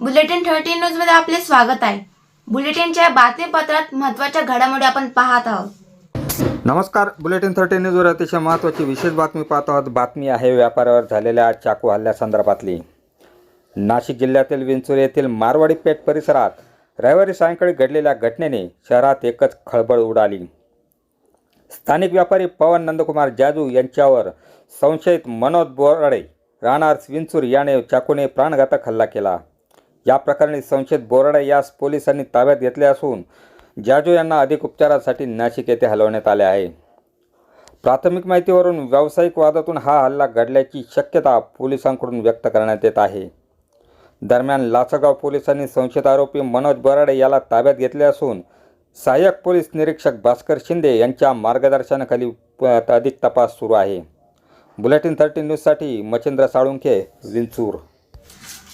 Bulletin thirty न्यूजमध्ये आपले स्वागत आहे. बुलेटिनच्या बातमीपत्रात महत्त्वाच्या घडामोडी आपण पाहत आहोत. नमस्कार बुलेटिन थर्टी न्यूजवर अतिशय महत्त्वाची विशेष बातमी पाहत आहोत. बातमी आहे व्यापारावर झालेल्या चाकू हल्ल्यासंदर्भातली नाशिक जिल्ह्यातील विंचूर येथील मारवाडी पेठ परिसरात रविवारी सायंकाळी घडलेल्या घटनेने शहरात एकच खळबळ उडाली. स्थानिक व्यापारी पवन नंदकुमार जाजू यांच्यावर संशयित मनोज बोराडे राहणार विंचूर याने चाकूने प्राणघातक हल्ला केला. या प्रकरणी संशयित बोराडे यास पोलिसांनी ताब्यात घेतले असून जाजू यांना अधिक उपचारासाठी नाशिक येथे हलवण्यात आले आहे. प्राथमिक माहितीवरून व्यावसायिक वादातून हा हल्ला घडल्याची शक्यता पोलिसांकडून व्यक्त करण्यात येत आहे. दरम्यान लासगाव पोलिसांनी संशयित आरोपी मनोज बोराडे याला ताब्यात घेतले असून सहाय्यक पोलीस निरीक्षक भास्कर शिंदे यांच्या मार्गदर्शनाखाली प- अधिक तपास सुरू आहे. बुलेटिन थर्टी न्यूजसाठी मच्छिंद्र साळुंखे विंचूर.